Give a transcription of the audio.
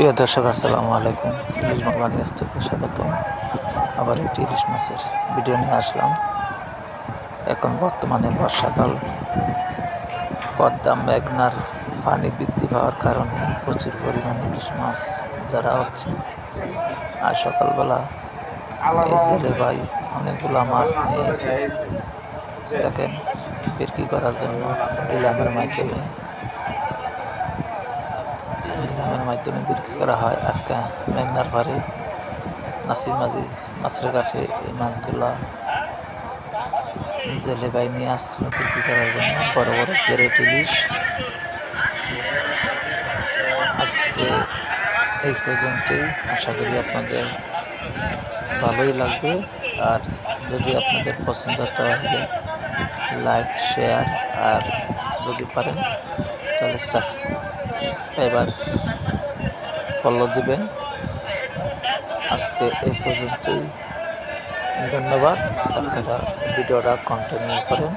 প্রিয় দর্শক, আসসালামু আলাইকুম। ইলিশ বাংলা নিউজ থেকে স্বাগত আবার একটি ইলিশ মাছের ভিডিও নিয়ে আসলাম। এখন বর্তমানে বর্ষাকাল। পদ্মা মেঘনার পানি বৃদ্ধি পাওয়ার কারণে প্রচুর পরিমাণে ইলিশ মাছ ধরা হচ্ছে। আর সকালবেলা এই জেলে ভাই অনেকগুলা মাছ নিয়ে এসে দেখেন, বিক্রি করার জন্য দিলামের মাধ্যমে মাধ্যমে বিক্রি করা হয়। আজকে মেঘনার পাড়ে নাসির মাঝি মাছের কাঠে এই মাছগুলা জেলে বাই নিয়ে আসছিল বিক্রি করার জন্য। বড় বড় ক্যারেট ইলিশ আজকে এই পর্যন্তই। আশা করি আপনাদের ভালোই লাগবে। আর যদি আপনাদের পছন্দ তাহলে লাইক, শেয়ার আর যদি পারেন তাহলে সাবস্ক্রাইবার ফলো দিবেন। আজকে এই পর্যন্তই। ধন্যবাদ। আপনারা ভিডিওটা কন্টিনিউ করেন।